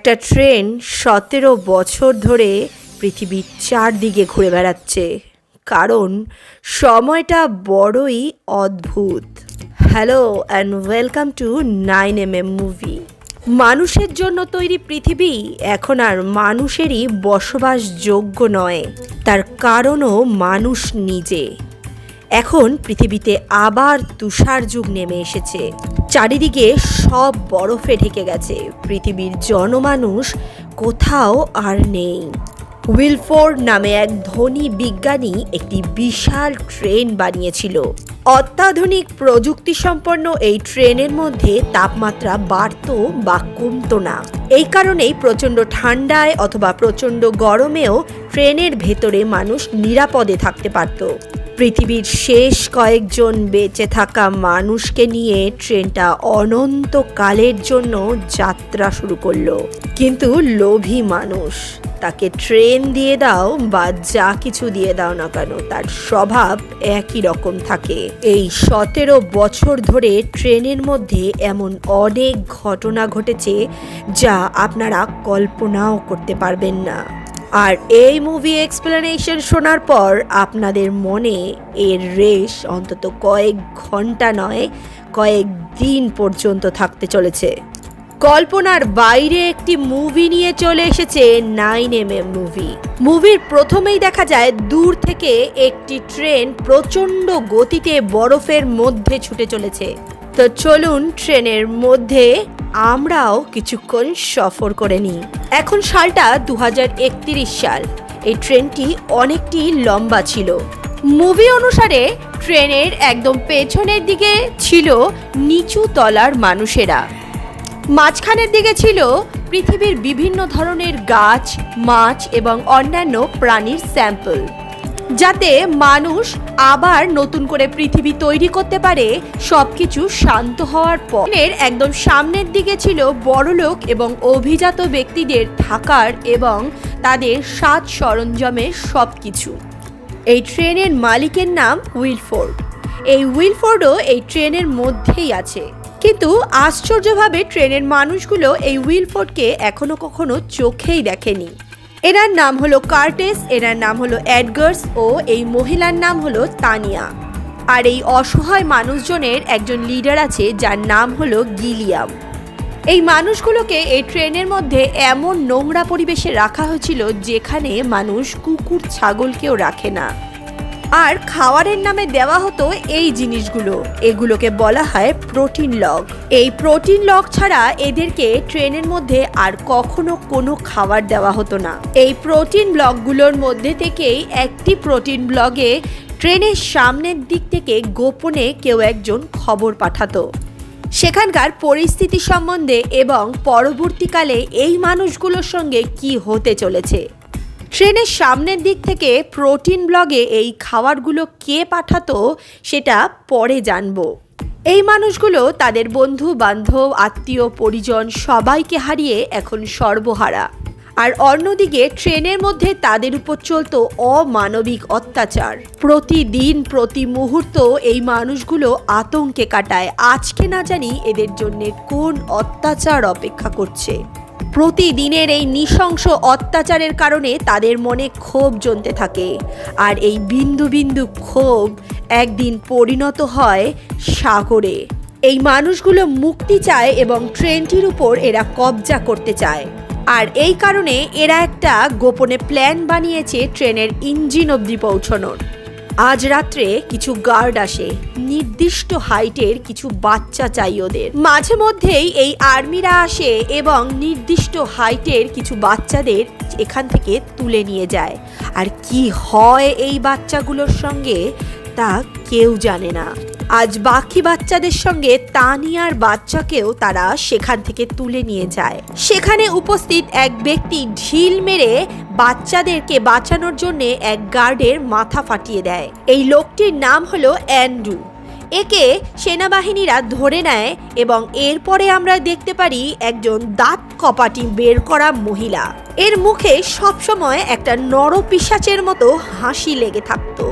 একটা ট্রেন সতেরো বছর ধরে পৃথিবীর চারদিকে ঘুরে বেড়াচ্ছে। কারণ সময়টা বড়ই অদ্ভুত। Hello and welcome to nine M M movie মানুষের জন্য তৈরি পৃথিবী এখন আর মানুষেরই বসবাসযোগ্য নয়। তার কারণও মানুষ নিজে। এখন পৃথিবীতে আবার তুষার যুগ নেমে এসেছে। চারিদিকে সব বরফে ঢেকে গেছে। পৃথিবীর জনমানুষ কোথাও আর নেই। উইলফোর্ড নামে এক ধনী বিজ্ঞানী একটি বিশাল ট্রেন বানিয়েছিল। অত্যাধুনিক প্রযুক্তি সম্পন্ন এই ট্রেনের মধ্যে তাপমাত্রা বাড়তো বা কমতো না। এই কারণেই প্রচণ্ড ঠান্ডায় অথবা প্রচণ্ড গরমেও ট্রেনের ভেতরে মানুষ নিরাপদে থাকতে পারত। পৃথিবীর শেষ কয়েকজন বেঁচে থাকা মানুষকে নিয়ে ট্রেনটা অনন্তকালের জন্য যাত্রা শুরু করল। কিন্তু লোভী মানুষ, তাকে ট্রেন দিয়ে দাও বা যা কিছু দিয়ে দাও না কেন, তার স্বভাব একই রকম থাকে। এই সতেরো বছর ধরে ট্রেনের মধ্যে এমন অনেক ঘটনা ঘটেছে যা আপনারা কল্পনাও করতে পারবেন না। আর এই মুভি এক্সপ্লেনেশন শোনার পর আপনাদের মনে এর রেশ অন্তত কয়েক ঘণ্টা নয়, কয়েক দিন পর্যন্ত থাকতে চলেছে। কল্পনার বাইরে একটি মুভি নিয়ে চলে এসেছে নাইন এম এম মুভি মুভির প্রথমেই দেখা যায় দূর থেকে একটি ট্রেন প্রচণ্ড গতিতে বরফের মধ্যে ছুটে চলেছে। তো চলুন ট্রেনের মধ্যে আমরাও কিছুক্ষণ সফর করে নিই। এখন সালটা দু সাল। এই ট্রেনটি অনেকটি লম্বা ছিল। মুভি অনুসারে ট্রেনের একদম পেছনের দিকে ছিল নিচু তলার মানুষেরা। মাঝখানের দিকে ছিল পৃথিবীর বিভিন্ন ধরনের গাছ, মাছ এবং অন্যান্য প্রাণীর স্যাম্পল। যাতে মানুষ আবার নতুন করে পৃথিবী তৈরি করতে পারে, সবকিছু শান্ত হওয়ার পর। একদম সামনের দিকে ছিল বড়লোক এবং অভিজাত ব্যক্তিদের থাকার এবং তাদের সাজ সরঞ্জামের সব কিছু এই ট্রেনের মালিকের নাম উইলফোর্ড। এই উইলফোর্ডও এই ট্রেনের মধ্যেই আছে। কিন্তু আশ্চর্যভাবে ট্রেনের মানুষগুলো এই উইলফোর্ডকে এখনও কখনো চোখেই দেখেনি। এনার নাম হলো কার্টেস, এনার নাম হলো অ্যাডগার্স ও এই মহিলার নাম হলো তানিয়া। আর এই অসহায় মানুষজনের একজন লিডার আছে, যার নাম হলো গিলিয়াম। এই মানুষগুলোকে এই ট্রেনের মধ্যে এমন নোংরা পরিবেশে রাখা হয়েছিল যেখানে মানুষ কুকুর, ছাগলকেও রাখে না। আর খাওয়ারের নামে দেওয়া হতো এই জিনিসগুলো। এগুলোকে বলা হয় প্রোটিন লগ। এই প্রোটিন লগ ছাড়া এদেরকে ট্রেনের মধ্যে আর কখনো কোনো খাবার দেওয়া হতো না। এই প্রোটিন ব্লকগুলোর মধ্যে থেকেই একটি প্রোটিন ব্লগে ট্রেনের সামনের দিক থেকে গোপনে কেউ একজন খবর পাঠাতো। সেখানকার পরিস্থিতি সম্বন্ধে এবং পরবর্তীকালে এই মানুষগুলোর সঙ্গে কি হতে চলেছে? ট্রেনের সামনের দিক থেকে প্রোটিন ব্লগে এই খাবারগুলো কে পাঠাতো সেটা পরে জানব। এই মানুষগুলো তাদের বন্ধু, বান্ধব, আত্মীয়, পরিজন সবাইকে হারিয়ে এখন সর্বহারা। আর অন্যদিকে ট্রেনের মধ্যে তাদের উপর চলত অমানবিক অত্যাচার। প্রতিদিন, প্রতি মুহূর্ত এই মানুষগুলো আতঙ্কে কাটায়। আজকে না জানি এদের জন্য কোন অত্যাচার অপেক্ষা করছে। প্রতিদিনের এই নৃশংস অত্যাচারের কারণে তাদের মনে ক্ষোভ জমতে থাকে। আর এই বিন্দু বিন্দু ক্ষোভ একদিন পরিণত হয় সাগরে। এই মানুষগুলো মুক্তি চায় এবং ট্রেনটির উপর এরা কবজা করতে চায়। আর এই কারণে এরা একটা গোপনে প্ল্যান বানিয়েছে ট্রেনের ইঞ্জিন অবধি পৌঁছানোর। আজ রাত্রে কিছু গার্ড আসে। নির্দিষ্ট হাইটের কিছু বাচ্চা চাই ওদের। মাঝে মধ্যেই এই আর্মিরা আসে এবং নির্দিষ্ট হাইটের কিছু বাচ্চাদের এখান থেকে তুলে নিয়ে যায়। আর কি হয় এই বাচ্চাগুলোর সঙ্গে তা কেউ জানে না। আজ বাকি বাচ্চাদের সঙ্গে তানিয়ার বাচ্চাকেও তারা সেখান থেকে তুলে নিয়ে যায়। সেখানে উপস্থিত এক ব্যক্তি ঢিল মেরে বাচ্চাদেরকে বাঁচানোর জন্য এক গার্ডের মাথা ফাটিয়ে দেয়। এই লোকটির নাম হলো অ্যান্ড্রু। একে সেনাবাহিনীরা ধরে নেয় এবং এরপরে আমরা দেখতে পারি একজন দাঁত কপাটি বের করা মহিলা। এর মুখে সবসময় একটা নরপিসাচের মতো হাসি লেগে থাকতো।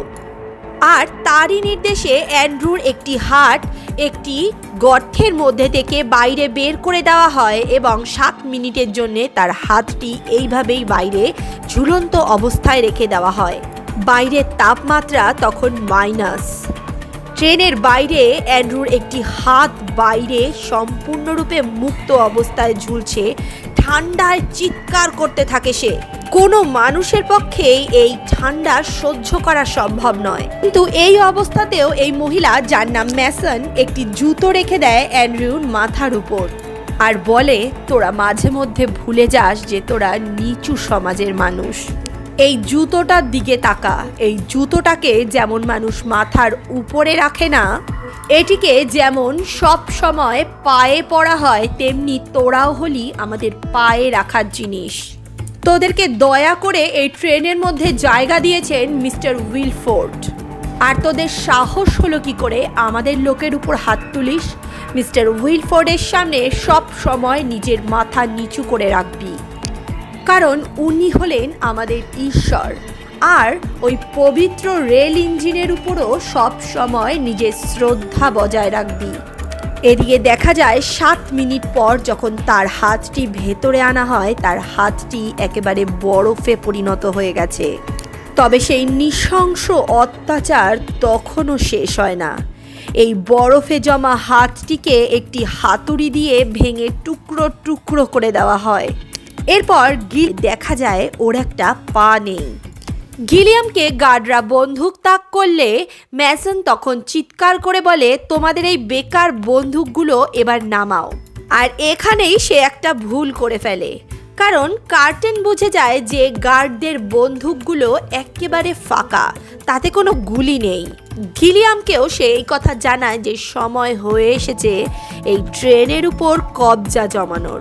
আর তারই নির্দেশে অ্যান্ড্রুর একটি হাট একটি গর্তের মধ্যে থেকে বাইরে বের করে দেওয়া হয় এবং সাত মিনিটের জন্য তার হাতটি এইভাবেই বাইরে ঝুলন্ত অবস্থায় রেখে দেওয়া হয়। বাইরের তাপমাত্রা তখন মাইনাস। ট্রেনের বাইরে অ্যান্ড্রুর একটি হাত বাইরে সম্পূর্ণরূপে মুক্ত অবস্থায় ঝুলছে। ঠান্ডায় চিৎকার করতে থাকে সে। কোনো মানুষের পক্ষেই এই ঠান্ডা সহ্য করা সম্ভব নয়। কিন্তু এই অবস্থাতেও এই মহিলা, যার নাম ম্যাসন, একটি জুতো রেখে দেয় অ্যান্ড্রুর মাথার উপর আর বলে, তোরা মাঝে মধ্যে ভুলে যাস যে তোরা নিচু সমাজের মানুষ। এই জুতোটার দিকে তাকা। এই জুতোটাকে যেমন মানুষ মাথার উপরে রাখে না, এটিকে যেমন সব সময় পায়ে পড়া হয়, তেমনি তোরাও হলি আমাদের পায়ে রাখার জিনিস। তোদেরকে দয়া করে এই ট্রেনের মধ্যে জায়গা দিয়েছেন মিস্টার উইলফোর্ড। আর তোদের সাহস হলো কি করে আমাদের লোকের উপর হাত তুলিস? মিস্টার উইলফোর্ডের সামনে সব সময় নিজের মাথা নিচু করে রাখবি। কারণ উনি হলেন আমাদের ঈশ্বর। আর ওই পবিত্র রেল ইঞ্জিনের উপরও সব সময় নিজের শ্রদ্ধা বজায় রাখবি। এদিকে দেখা যায় সাত মিনিট পর যখন তার হাতটি ভেতরে আনা হয়, তার হাতটি একেবারে বরফে পরিণত হয়ে গেছে। তবে সেই নৃশংস অত্যাচার তখনও শেষ হয় না। এই বরফে জমা হাতটিকে একটি হাতুড়ি দিয়ে ভেঙে টুকরো টুকরো করে দেওয়া হয়। এরপর গিল দেখা যায় ওর একটা পা নেই। গিলিয়ামকে গার্ডরা বন্দুক তাক করলে ম্যাসন তখন চিৎকার করে বলে, তোমাদের এই বেকার বন্দুকগুলো এবার নামাও। আর এখানেই সে একটা ভুল করে ফেলে। কারণ কার্টেন বুঝে যায় যে গার্ডদের বন্দুকগুলো একেবারে ফাঁকা, তাতে কোনো গুলি নেই। গিলিয়ামকেও সে এই কথা জানায় যে সময় হয়ে এসেছে এই ট্রেনের উপর কবজা জমানোর।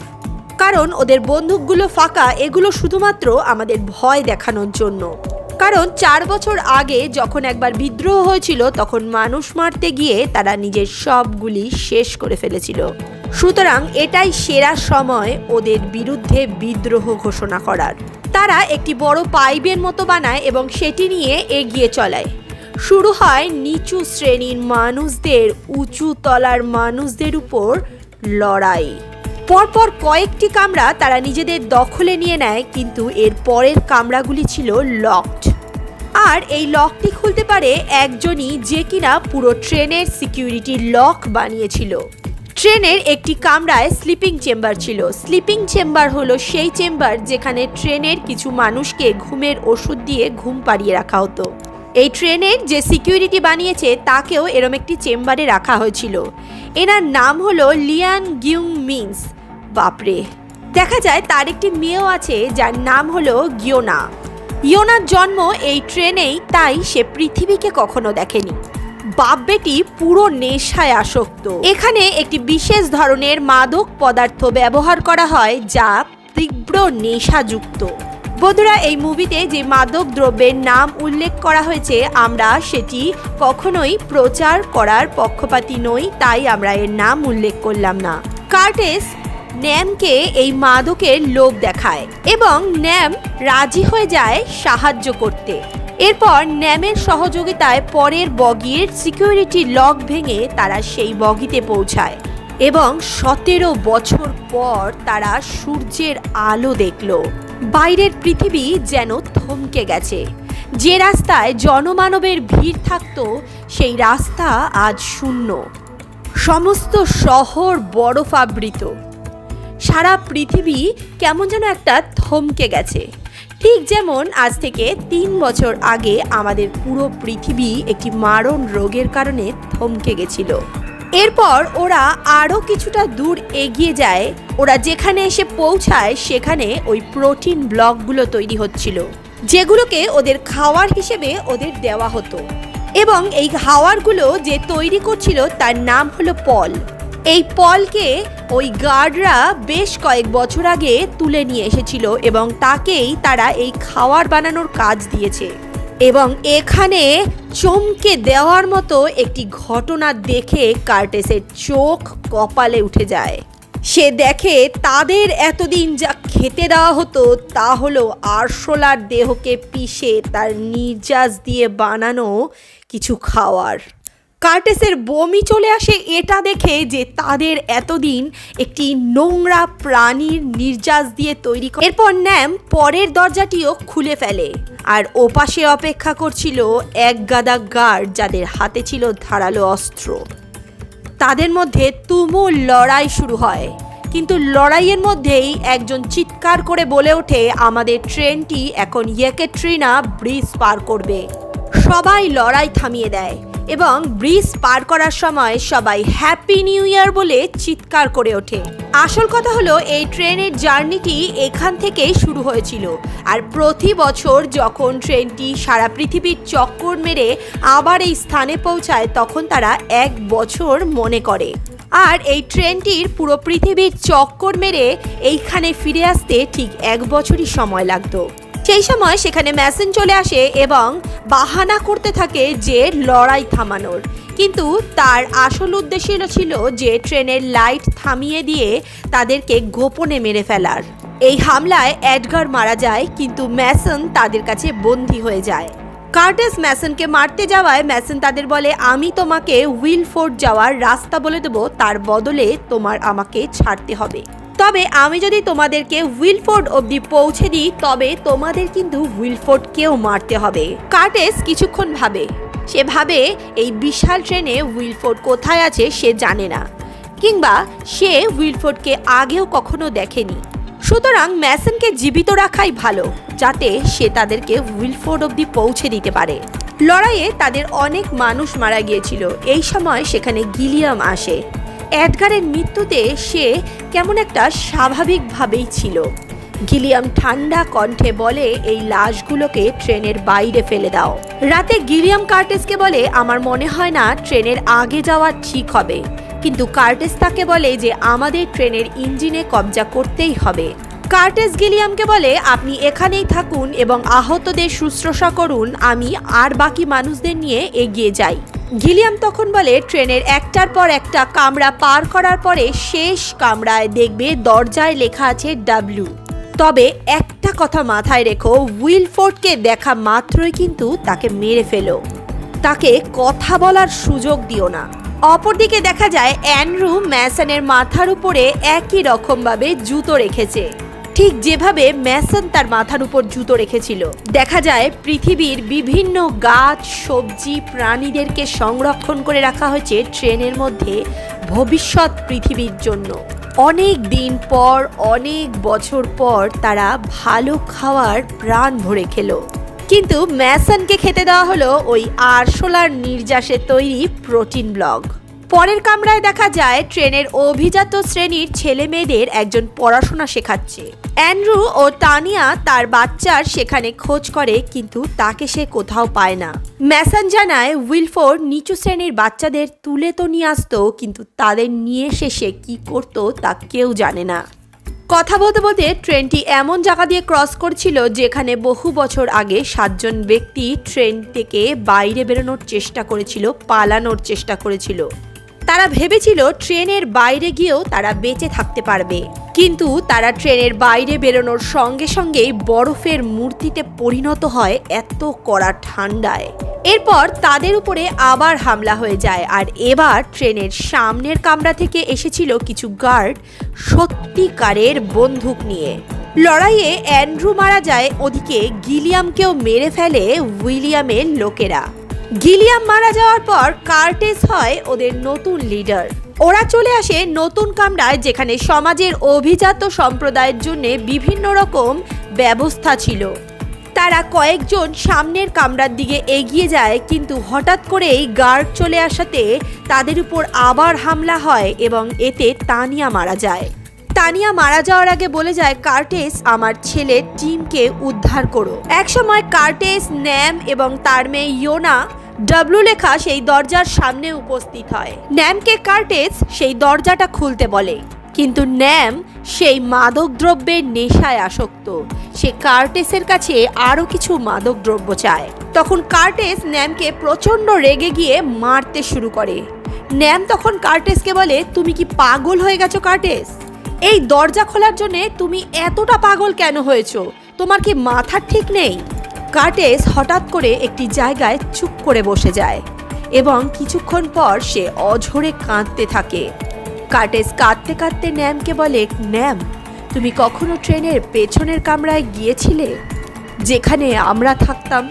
কারণ ওদের বন্দুকগুলো ফাঁকা, এগুলো শুধুমাত্র আমাদের ভয় দেখানোর জন্য। কারণ চার বছর আগে যখন একবার বিদ্রোহ হয়েছিল, তখন মানুষ মারতে গিয়ে তারা নিজের সবগুলি শেষ করে ফেলেছিল। সুতরাং এটাই সেরা সময় ওদের বিরুদ্ধে বিদ্রোহ ঘোষণা করার। তারা একটি বড় পাইপের মতো বানায় এবং সেটি নিয়ে এগিয়ে চলায়। শুরু হয় নিচু শ্রেণির মানুষদের, উঁচু তলার মানুষদের উপর লড়াই। পরপর কয়েকটি কামরা তারা নিজেদের দখলে নিয়ে নেয়, কিন্তু এর পরের কামরাগুলি ছিল লকড আর এই লকটি খুলতে পারে একজনই যে কিনা পুরো ট্রেনের সিকিউরিটি লক বানিয়েছিল। ট্রেনের একটি কামরায় স্লিপিং চেম্বার ছিল। স্লিপিং চেম্বার হলো সেই চেম্বার যেখানে ট্রেনের কিছু মানুষকে ঘুমের ওষুধ দিয়ে ঘুম পাড়িয়ে রাখা হতো। এই ট্রেনের যে সিকিউরিটি বানিয়েছে, তাকেও এরম একটি চেম্বারে রাখা হয়েছিল। এনার নাম হলো লিয়ান গিউং মিন্স। বাপরে! দেখা যায় তার একটি মেয়েও আছে, যার নাম হলো গিয়োনা ইয়োনার জন্ম এই ট্রেনেই, তাই সে পৃথিবীকে কখনো দেখেনি। বাপ বেটি পুরো নেশায় আসক্ত। এখানে একটি বিশেষ ধরনের মাদক পদার্থ ব্যবহার করা হয় যা তীব্র নেশাযুক্ত। বন্ধুরা, এই মুভিতে যে মাদক দ্রব্যের নাম উল্লেখ করা হয়েছে, আমরা সেটি কখনোই প্রচার করার পক্ষপাতী নই, তাই আমরা এর নাম উল্লেখ করলাম না। কার্টেস ন্যামকে এই মাদকের লোভ দেখায় এবং ন্যাম রাজি হয়ে যায় সাহায্য করতে। এরপর ন্যামের সহযোগিতায় পরের বগির সিকিউরিটি লক ভেঙে তারা সেই বগিতে পৌঁছায় এবং সতেরো বছর পর তারা সূর্যের আলো দেখল। বাইরের পৃথিবী যেন থমকে গেছে। যে রাস্তায় জনমানবের ভিড় থাকতো, সেই রাস্তা আজ শূন্য। সমস্ত শহর বরফাবৃত। সারা পৃথিবী কেমন যেন একটা থমকে গেছে। ঠিক যেমন আজ থেকে তিন বছর আগে আমাদের পুরো পৃথিবী একটি মারণ রোগের কারণে থমকে গেছিল। এরপর ওরা আরও কিছুটা দূর এগিয়ে যায়, ওরা যেখানে এসে পৌঁছায় সেখানে ওই প্রোটিন ব্লকগুলো তৈরি হচ্ছিল, যেগুলোকে ওদের খাওয়ার হিসেবে ওদের দেওয়া হতো। এবং এই খাওয়ারগুলো যে তৈরি করছিল তার নাম হলো পল। এই পলকে ওই গার্ডরা বেশ কয়েক বছর আগে তুলে নিয়ে এসেছিল এবং তাকেই তারা এই খাওয়ার বানানোর কাজ দিয়েছে। এবং এখানে চমকে দেওয়ার মতো একটি ঘটনা দেখে কার্টেসের চোখ কপালে উঠে যায়। সে দেখে তাদের এতদিন যা খেতে দেওয়া হতো তা হলো আরশোলার দেহকে পিষে তার নির্যাস দিয়ে বানানো কিছু খাওয়ার। কার্টেসের বমি চলে আসে এটা দেখে যে তাদের এতদিন একটি নোংরা প্রাণীর নির্যাস দিয়ে তৈরি করে এরপর ন্যাম পরের দরজাটিও খুলে ফেলে আর ওপাশে অপেক্ষা করছিল এক গাদা গার্ড যাদের হাতে ছিল ধারালো অস্ত্র। তাদের মধ্যে তুমুল লড়াই শুরু হয়, কিন্তু লড়াইয়ের মধ্যেই একজন চিৎকার করে বলে ওঠে, আমাদের ট্রেনটি এখন ইয়েকেট্রিনা ব্রিজ পার করবে। সবাই লড়াই থামিয়ে দেয়। এবং ব্রিজ পার করার সময় সবাই হ্যাপি নিউ ইয়ার বলে চিৎকার করে ওঠে। আসল কথা হলো, এই ট্রেনের জার্নিটি এখান থেকেই শুরু হয়েছিল। আর প্রতি বছর যখন ট্রেনটি সারা পৃথিবীর চক্কর মেরে আবার এই স্থানে পৌঁছায়, তখন তারা এক বছর মনে করে। আর এই ট্রেনটির পুরো পৃথিবীর চক্কর মেরে এইখানে ফিরে আসতে ঠিক এক বছরই সময় লাগতো। সেই সময় সেখানে ম্যাসেন চলে আসে এবং বাহানা করতে থাকে যে লড়াই থামানোর। কিন্তু তার আসল উদ্দেশ্য ছিল যে ট্রেনের লাইট থামিয়ে দিয়ে তাদেরকে গোপনে মেরে ফেলার। এই হামলায় অ্যাডগার মারা যায়, কিন্তু ম্যাসন তাদের কাছে বন্দী হয়ে যায়। কার্টেস ম্যাসনকে মারতে যাওয়ায় ম্যাসন তাদের বলে, আমি তোমাকে উইলফোর্ড যাওয়ার রাস্তা বলে দেবো, তার বদলে তোমার আমাকে ছাড়তে হবে। তবে আমি যদি তোমাদেরকে উইলফোর্ড অবধি পৌঁছে দিই, তবে তোমাদের কিন্তু উইলফোর্ডকেও মারতে হবে। কার্টেস কিছুক্ষণ ভাবে। সে ভাবে এই বিশাল ট্রেনে উইলফোর্ড কোথায় আছে সে জানে না, কিংবা সে উইলফোর্ডকে আগেও কখনো দেখেনি। সুতরাং ম্যাসনকে জীবিত রাখাই ভালো, যাতে সে তাদেরকে উইলফোর্ড অবধি পৌঁছে দিতে পারে। লড়াইয়ে তাদের অনেক মানুষ মারা গিয়েছিল। এই সময় সেখানে গিলিয়াম আসে। অ্যাডগারের মৃত্যুতে সে কেমন একটা স্বাভাবিকভাবেই ছিল। গিলিয়াম ঠান্ডা কণ্ঠে বলে, এই লাশগুলোকে ট্রেনের বাইরে ফেলে দাও। রাতে গিলিয়াম কার্টেসকে বলে, আমার মনে হয় না ট্রেনের আগে যাওয়া ঠিক হবে। কিন্তু কার্টেস তাকে বলে যে, আমাদের ট্রেনের ইঞ্জিনে কবজা করতেই হবে। কার্টেস গিলিয়ামকে বলে, আপনি এখানেই থাকুন এবং আহতদের শুশ্রূষা করুন। আমি আর বাকি মানুষদের নিয়ে এগিয়ে যাই। গিলিয়াম তখন বলে, ট্রেনের একটার পর একটা কামরা পার করার পরে শেষ কামরায় দেখবে দরজায় লেখা আছে ডাব্লিউ তবে একটা কথা মাথায় রেখো, উইলফোর্ডকে দেখা মাত্রই কিন্তু তাকে মেরে ফেলো। তাকে কথা বলার সুযোগ দিও না। অপরদিকে দেখা যায় অ্যানরু ম্যাসনের মাথার উপরে একই রকমভাবে জুতো রেখেছে। ঠিক যেভাবে ম্যাসন তার মাথার উপর জুতো রেখেছিল। দেখা যায়, পৃথিবীর বিভিন্ন গাছ, সবজি, প্রাণীদেরকে সংরক্ষণ করে রাখা হয়েছে ট্রেনের মধ্যে ভবিষ্যৎ পৃথিবীর জন্য। অনেক দিন পর, অনেক বছর পর তারা ভালো খাওয়ার প্রাণ ভরে খেলো। কিন্তু ম্যাসনকে খেতে দেওয়া হলো ওই আরশোলার নির্যাসে তৈরি প্রোটিন ব্লগ। পরের কামরায় দেখা যায় ট্রেনের অভিজাত শ্রেণির ছেলে মেয়েদের একজন পড়াশোনা শেখাচ্ছে। অ্যান্ড্রু ও টানিয়া তার বাচ্চার সেখানে খোঁজ করে, কিন্তু তাকে সে কোথাও পায় না। ম্যাসন জানায় উইলফোর্ড নিচু শ্রেণির বাচ্চাদের তুলে তো নিয়ে আসতো, কিন্তু তাদের নিয়ে এসে সে কি করতো তা কেউ জানে না। কথা বলতে বলতে ট্রেনটি এমন জায়গা দিয়ে ক্রস করছিল, যেখানে বহু বছর আগে সাতজন ব্যক্তি ট্রেন থেকে বাইরে বেরোনোর চেষ্টা করেছিল, পালানোর চেষ্টা করেছিল। তারা ভেবেছিল ট্রেনের বাইরে গিয়েও তারা বেঁচে থাকতে পারবে। কিন্তু তারা ট্রেনের বাইরে বেরোনোর সঙ্গে সঙ্গেই বরফের মূর্তিতে পরিণত হয় এত কড়া ঠান্ডায়। এরপর তাদের উপরে আবার হামলা হয়ে যায় আর এবার ট্রেনের সামনের কামরা থেকে এসেছিল কিছু গার্ড সত্যিকারের বন্দুক নিয়ে। লড়াইয়ে অ্যান্ড্রু মারা যায়, ওদিকে গিলিয়ামকেও মেরে ফেলে উইলিয়ামের লোকেরা। গিলিয়াম মারা যাওয়ার পর কার্টেস হয় ওদের নতুন লিডার। ওরা চলে আসে নতুন কামরায় যেখানে সমাজের অভিজাত সম্প্রদায়ের জন্য বিভিন্ন রকম ব্যবস্থা ছিল। তারা কয়েকজন সামনের কামরার দিকে এগিয়ে যায় কিন্তু হঠাৎ করেই গার্ড চলে আসাতে তাদের উপর আবার হামলা হয় এবং এতে তানিয়া মারা যায়। তানিয়া মারা যাওয়ার আগে বলে যায়, কার্টেস আমার ছেলের টিমকে উদ্ধার করো। একসময় কার্টেস, ন্যাম এবং তার মেয়ে ইয়োনা ডাব্লু লেখা সেই দরজার সামনে উপস্থিত হয়। ন্যামকে কার্টেস সেই দরজাটা খুলতে বলে, কিন্তু ন্যাম সেই মাদক দ্রব্যের নেশায় আসক্ত। সে কার্টেসের কাছে আরও কিছু মাদক দ্রব্য চায়। তখন কার্টেস ন্যামকে প্রচণ্ড রেগে গিয়ে মারতে শুরু করে। ন্যাম তখন কার্টেসকে বলে, তুমি কি পাগল হয়ে গেছো কার্টেস? এই দরজা খোলার জন্যে তুমি এতটা পাগল কেন হয়েছো? তোমার কি মাথা ঠিক নেই? কার্টেস হঠাৎ করে একটি জায়গায় চুপ করে বসে যায় এবং কিছুক্ষণ পর সে অঝরে কাঁদতে থাকে। কার্টেস কাঁদতে কাঁদতে ন্যামকে বলে, ন্যাম, তুমি কখনো ট্রেনের পেছনের কামরায় গিয়েছিলে? যেখানে আমরা থাকতাম?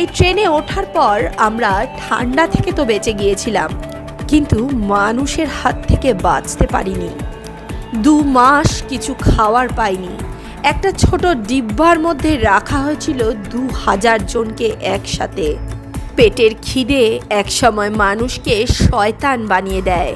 এই ট্রেনে ওঠার পর আমরা ঠান্ডা থেকে তো বেঁচে গিয়েছিলাম, কিন্তু মানুষের হাত থেকে বাঁচতে পারিনি। দু মাস কিছু খাওয়ার পাইনি। একটা ছোট ডিব্বার মধ্যে রাখা হয়েছিল দু হাজার জনকে একসাথে। পেটের খিদে একসময় মানুষকে শয়তান বানিয়ে দেয়।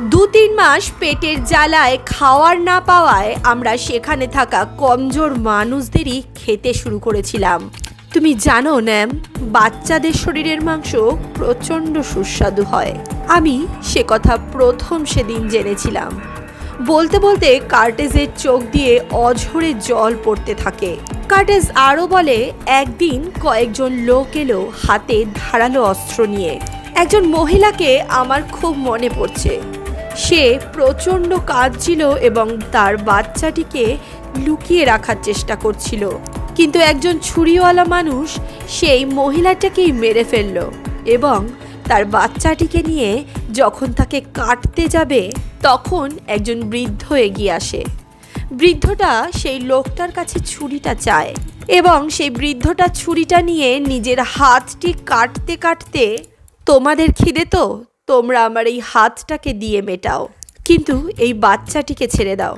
দু তিন মাস পেটের জ্বালায় খাওয়ার না পাওয়ায় আমরা সেখানে থাকা কমজোর মানুষদেরই খেতে শুরু করেছিলাম। তুমি জানো ন্যাম বাচ্চাদের শরীরের মাংস প্রচণ্ড সুস্বাদু হয়। আমি সে কথা প্রথম সেদিন জেনেছিলাম। বলতে বলতে কার্টেজের চোখ দিয়ে অঝরে জল পড়তে থাকে। কার্টেজ আরও বলে, একদিন কয়েকজন লোক এলো হাতে ধারালো অস্ত্র নিয়ে। একজন মহিলাকে আমার খুব মনে পড়ছে। সে প্রচণ্ড কাঁদছিল এবং তার বাচ্চাটিকে লুকিয়ে রাখার চেষ্টা করছিল। কিন্তু একজন ছুরিওয়ালা মানুষ সেই মহিলাটাকেই মেরে ফেলল এবং তার বাচ্চাটিকে নিয়ে যখন তাকে কাটতে যাবে, তখন একজন বৃদ্ধ এগিয়ে আসে। বৃদ্ধটা সেই লোকটার কাছে ছুরিটা চায় এবং সেই বৃদ্ধটা ছুরিটা নিয়ে নিজের হাতটি কাটতে কাটতে, তোমাদের খিদে তো, তোমরা আমার এই হাতটাকে দিয়ে মেটাও। কিন্তু এই বাচ্চাটিকে ছেড়ে দাও।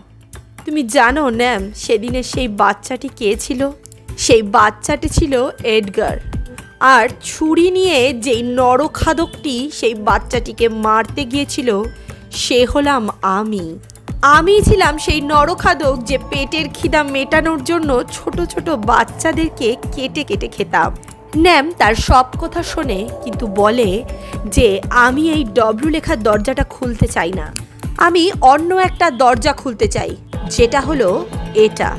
তুমি জানো, ন্যাম, সেদিনের সেই বাচ্চাটি কে ছিল? সেই বাচ্চাটি ছিল এডগার। আর ছুরি নিয়ে যেই নরখাদকটি সেই বাচ্চাটিকে মারতে গিয়েছিল, সে হলাম আমি। আমি ছিলাম সেই নরখাদক যে পেটের খিদা মেটানোর জন্য ছোট ছোট বাচ্চাদেরকে কেটে কেটে খেতাম। ন্যাম তার সব কথা শোনে, কিন্তু বলে যে, আমি এই ডব্লু লেখার দরজাটা খুলতে চাই না। আমি অন্য একটা দরজা খুলতে চাই, যেটা হলো এটা।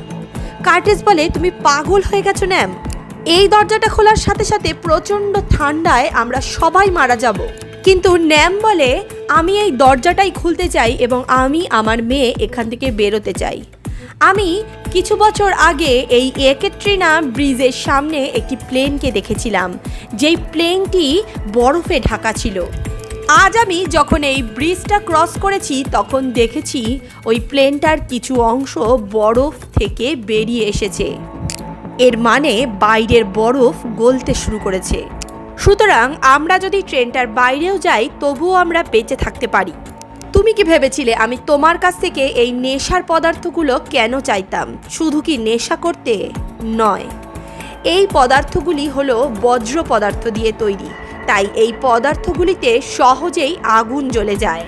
কার্টেস বলে, তুমি পাগল হয়ে গেছো, ন্যাম। এই দরজাটা খোলার সাথে সাথে প্রচণ্ড ঠান্ডায় আমরা সবাই মারা যাব। কিন্তু ন্যাম বলে, আমি এই দরজাটাই খুলতে চাই এবং আমি আমার মেয়ে এখান থেকে বেরোতে চাই। আমি কিছু বছর আগে এই একেট্রিনা ব্রিজের সামনে একটি প্লেনকে দেখেছিলাম, যেই প্লেনটি বরফে ঢাকা ছিল। আজ আমি যখন এই ব্রিজটা ক্রস করেছি, তখন দেখেছি ওই প্লেনটার কিছু অংশ বরফ থেকে বেরিয়ে এসেছে। এর মানে বাইরের বরফ গলতে শুরু করেছে। সুতরাং আমরা যদি ট্রেনটার বাইরেও যাই, তবুও আমরা বেঁচে থাকতে পারি। তুমি কি ভেবেছিলে আমি তোমার কাছ থেকে এই নেশার পদার্থগুলো কেন চাইতাম? শুধু কি নেশা করতে? নয়। এই পদার্থগুলি হলো বজ্র পদার্থ দিয়ে তৈরি। তাই এই পদার্থগুলিতে সহজেই আগুন জ্বলে যায়।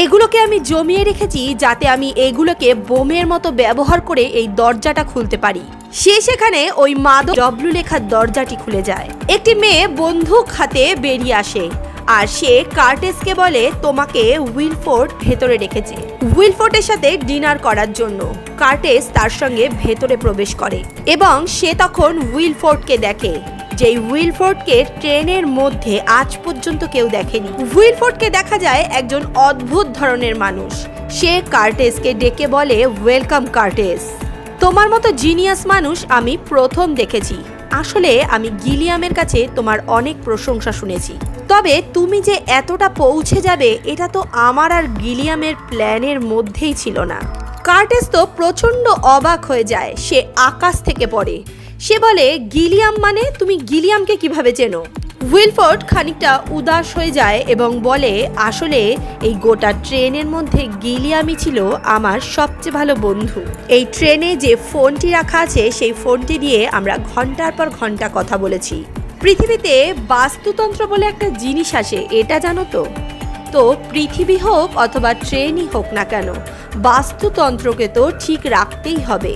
এগুলোকে আমি জমিয়ে রেখেছি যাতে আমি এগুলোকে বোমের মতো ব্যবহার করে এই দরজাটা খুলতে পারি। সে সেখানে ওই মাদক ডব্লু লেখার দরজাটি খুলে যায়। একটি মেয়ে বন্দুক হাতে বেরিয়ে আসে আর সে কার্টেসকে বলে, তোমাকে উইলফোর্ড ভেতরে রেখেছে। উইলফোর্ডের সাথে ডিনার করার জন্য কার্টেস তার সঙ্গে ভেতরে প্রবেশ করে এবং সে তখন উইলফোর্ডকে দেখে। যেই উইলফোর্ডকে ট্রেনের মধ্যে আজ পর্যন্ত কেউ দেখেনি। উইলফোর্ডকে দেখা যায় একজন অদ্ভুত ধরনের মানুষ। সে কার্টেসকে ডেকে বলে, ওয়েলকাম কার্টেস। তোমার মতো জিনিয়াস মানুষ আমি প্রথম দেখেছি। আসলে আমি গিলিয়ামের কাছে তোমার অনেক প্রশংসা শুনেছি। তবে তুমি যে এতটা পৌঁছে যাবে, এটা তো আমার আর গিলিয়ামের প্ল্যানের মধ্যেই ছিল না। কার্টেস তো প্রচণ্ড অবাক হয়ে যায়। সে আকাশ থেকে পড়ে। সে বলে, গিলিয়াম মানে তুমি গিলিয়ামকে কীভাবে চেনো? উইলফোর্ড খানিকটা উদাস হয়ে যায় এবং বলে, আসলে এই গোটা ট্রেনের মধ্যে গিলিয়ামই ছিল আমার সবচেয়ে ভালো বন্ধু। এই ট্রেনে যে ফোনটি রাখা আছে, সেই ফোনটি দিয়ে আমরা ঘণ্টার পর ঘণ্টা কথা বলেছি। পৃথিবীতে বাস্তুতন্ত্র বলে একটা জিনিস আসে, এটা জানো তো? তো পৃথিবী হোক অথবা ট্রেনই হোক না কেন, বাস্তুতন্ত্রকে তো ঠিক রাখতেই হবে।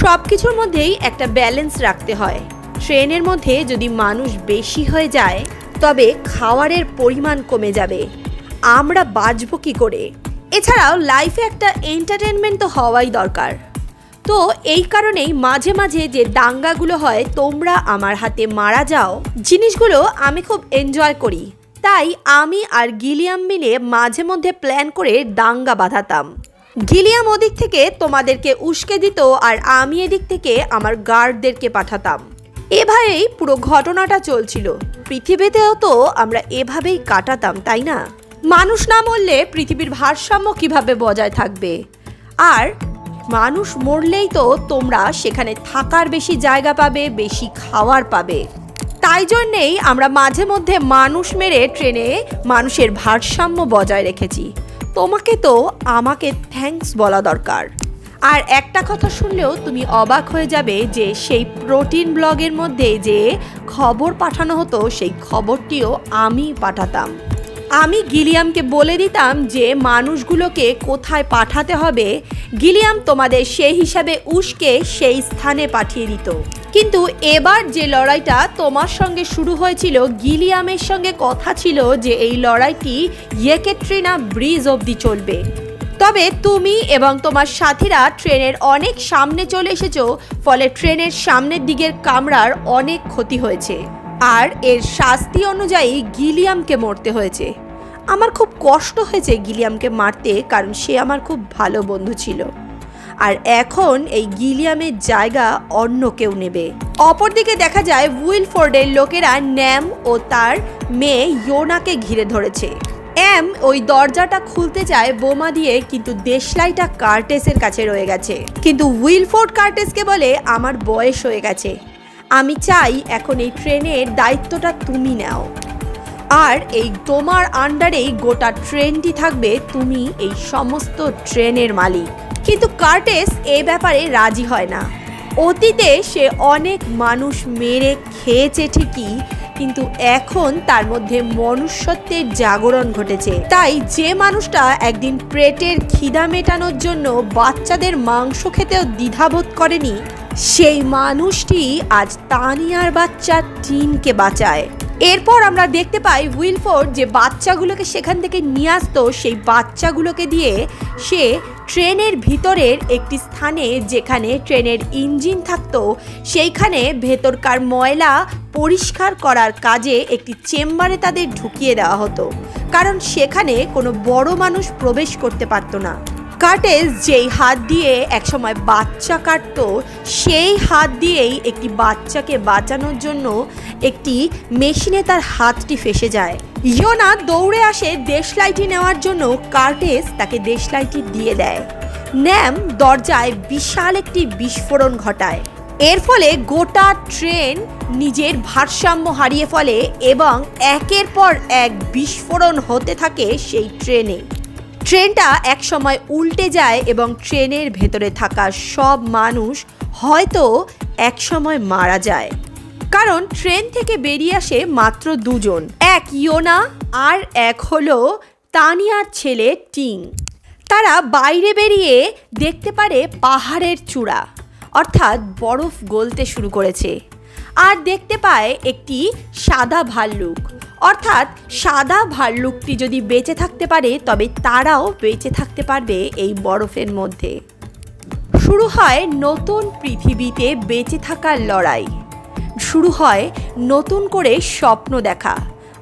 সব কিছুর মধ্যেই একটা ব্যালেন্স রাখতে হয়। ট্রেনের মধ্যে যদি মানুষ বেশি হয়ে যায়, তবে খাওয়ারের পরিমাণ কমে যাবে। আমরা বাঁচবো কি করে? এছাড়াও লাইফে একটা এন্টারটেনমেন্ট তো হওয়াই দরকার। তো এই কারণেই মাঝে মাঝে যে দাঙ্গাগুলো হয়, তোমরা আমার হাতে মারা যাও। জিনিসগুলো আমি খুব এনজয় করি। তাই আমি আর গিলিয়াম মিলে মাঝে মধ্যে প্ল্যান করে দাঙ্গা বাঁধাতাম। গিলিয়াম ওদিক থেকে তোমাদেরকে উস্কে দিত আর আমি এদিক থেকে আমার গার্ডদেরকে পাঠাতাম। এভাবেই পুরো ঘটনাটা চলছিল। পৃথিবীতেও তো আমরা এভাবেই কাটাতাম, তাই না? মানুষ না মরলে পৃথিবীর ভারসাম্য কীভাবে বজায় থাকবে? আর মানুষ মরলেই তো তোমরা সেখানে থাকার বেশি জায়গা পাবে, বেশি খাওয়ার পাবে। তাই জন্যেই আমরা মাঝে মধ্যে মানুষ মেরে ট্রেনে মানুষের ভারসাম্য বজায় রেখেছি। তোমাকে তো আমাকে থ্যাংকস বলা দরকার। আর একটা কথা শুনলেও তুমি অবাক হয়ে যাবে যে সেই প্রোটিন ব্লগের মধ্যে যে খবর পাঠানো হতো, সেই খবরটিও আমি পাঠাতাম। আমি গিলিয়ামকে বলে দিতাম যে মানুষগুলোকে কোথায় পাঠাতে হবে, গিলিয়াম তোমাদের সেই হিসাবে উস্কে সেই স্থানে পাঠিয়ে দিত। কিন্তু এবার যে লড়াইটা তোমার সঙ্গে শুরু হয়েছিল, গিলিয়ামের সঙ্গে কথা ছিল যে এই লড়াইটি ইয়েকেট্রিনা ব্রিজ অবধি চলবে। তবে তুমি এবং তোমার সাথীরা ট্রেনের অনেক সামনে চলে এসেছ, ফলে ট্রেনের সামনের দিকের কামরার অনেক ক্ষতি হয়েছে। আর এর শাস্তি অনুযায়ী গিলিয়ামকে মরতে হয়েছে। আমার খুব কষ্ট হয়েছে গিলিয়ামকে মারতে, কারণ সে আমার খুব ভালো বন্ধু ছিল। আর এখন এই গিলিয়ামের জায়গা অন্য কেউ নেবে। অপরদিকে দেখা যায় উইলফোর্ডের লোকেরা ন্যাম ও তার মেয়ে ইয়োনাকে ঘিরে ধরেছে। এম ওই দরজাটা খুলতে চায় বোমা দিয়ে, কিন্তু দেশলাইটা কার্টেসের কাছে রয়ে গেছে। কিন্তু উইলফোর্ড কার্টেসকে বলে, আমার বয়স হয়ে গেছে। আমি চাই এখন এই ট্রেনের দায়িত্বটা তুমি নাও। আর এই তোমার আন্ডারেই গোটা ট্রেনটি থাকবে, তুমি এই সমস্ত ট্রেনের মালিক। কিন্তু কার্টেস এ ব্যাপারে রাজি হয় না। অতীতে সে অনেক মানুষ মেরে খেয়েছে ঠিকই, কিন্তু এখন তার মধ্যে মনুষ্যত্বের জাগরণ ঘটেছে। তাই যে মানুষটা একদিন পেটের খিদা মেটানোর জন্য বাচ্চাদের মাংস খেতেও দ্বিধাবোধ করেনি, সেই মানুষটি আজ তানিয়ার বাচ্চা টিনকে বাঁচায়। এরপর আমরা দেখতে পাই উইলফোর্ড যে বাচ্চাগুলোকে সেখান থেকে নিয়ে আসতো, সেই বাচ্চাগুলোকে দিয়ে সে ট্রেনের ভিতরের একটি স্থানে যেখানে ট্রেনের ইঞ্জিন থাকতো, সেইখানে ভেতরকার ময়লা পরিষ্কার করার কাজে একটি চেম্বারে তাদের ঢুকিয়ে দেওয়া হতো। কারণ সেখানে কোনো বড় মানুষ প্রবেশ করতে পারতো না। কার্টেস যেই হাত দিয়ে একসময় বাচ্চা কাটতো, সেই হাত দিয়েই একটি বাচ্চাকে বাঁচানোর জন্য একটি মেশিনে তার হাতটি ফেসে যায়। ইয়োনা দৌড়ে আসে দেশলাইটি নেওয়ার জন্য। কার্টেস তাকে দেশলাইটি দিয়ে দেয়। ন্যাম দরজায় বিশাল একটি বিস্ফোরণ ঘটায়। এর ফলে গোটা ট্রেন নিজের ভারসাম্য হারিয়ে ফলে এবং একের পর এক বিস্ফোরণ হতে থাকে সেই ট্রেনে। ট্রেনটা একসময় উল্টে যায় এবং ট্রেনের ভেতরে থাকা সব মানুষ হয়তো একসময় মারা যায়। কারণ ট্রেন থেকে বেরিয়ে আসে মাত্র দুজন, এক ইয়োনা আর এক হলো তানিয়ার ছেলে টিং। তারা বাইরে বেরিয়ে দেখতে পারে পাহাড়ের চূড়া, অর্থাৎ বরফ গলতে শুরু করেছে, আর দেখতে পায় একটি সাদা ভাল্লুক। অর্থাৎ সাদা ভাল্লুকটি যদি বেঁচে থাকতে পারে, তবে তারাও বেঁচে থাকতে পারবে এই বরফের মধ্যে। শুরু হয় নতুন পৃথিবীতে বেঁচে থাকার লড়াই। শুরু হয় নতুন করে স্বপ্ন দেখা।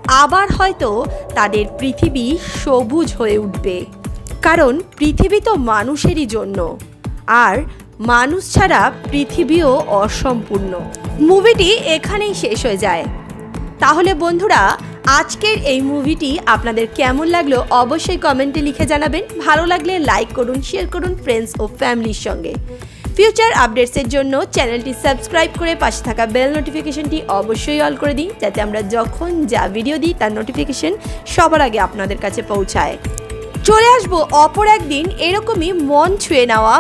আবার হয়তো তাদের পৃথিবী সবুজ হয়ে উঠবে। কারণ পৃথিবী তো মানুষেরই জন্য। আর মানুষ ছাড়া পৃথিবীও অসম্পূর্ণ। মুভিটি এখানেই শেষ হয়ে যায়। তাহলে বন্ধুরা, আজকের এই মুভিটি আপনাদের কেমন লাগল অবশ্যই কমেন্টে লিখে জানাবেন। ভালো লাগলে লাইক করুন শেয়ার করুন ফ্রেন্ডস ও ফ্যামিলির সঙ্গে। ফিউচার আপডেটসের জন্য চ্যানেলটি সাবস্ক্রাইব করে পাশে থাকা বেল নোটিফিকেশনটি অবশ্যই অল করে দিন, যাতে আমরা যখন যা ভিডিও দিই তার নোটিফিকেশন সবার আগে আপনাদের কাছে পৌঁছায়। চলে আসব অপর একদিন এরকমই মন ছুঁয়ে নেওয়া